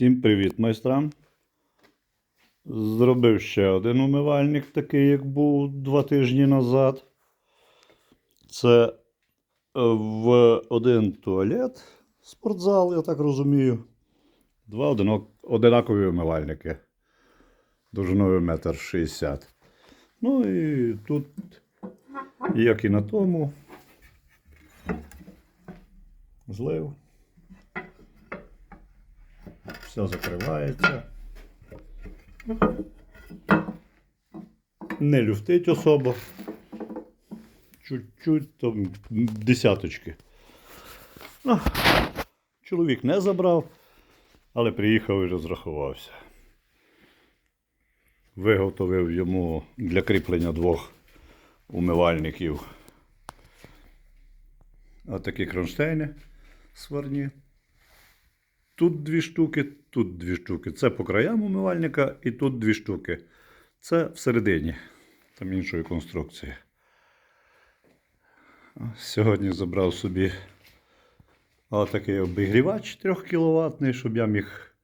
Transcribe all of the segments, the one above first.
Всім привіт, майстрам. Зробив ще один умивальник, такий, як був два тижні назад. Це е, в один туалет, спортзал, я так розумію. Два одинакові умивальники. Довжиною метр шістдесят. Ну і тут, як і на тому, злив. Все закривається. Не люфтить особо. Чуть-чуть там десяточки. Ну, чоловік не забрав, але приїхав і розрахувався. Виготовив йому для кріплення двох умивальників. Отакі кронштейни сварні. Тут дві штуки, тут дві штуки. Це по краям умивальника і тут дві штуки. Це всередині. Там іншої конструкції. Сьогодні забрав собі такий обігрівач 3 кВт, щоб я міг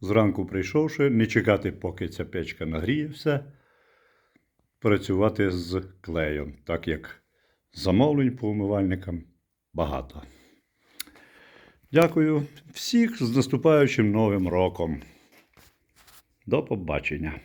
зранку прийшовши, не чекати, поки ця печка нагріє все, працювати з клеєм, так як замовлень по умивальникам багато. Дякую всіх з наступаючим новим роком. До побачення.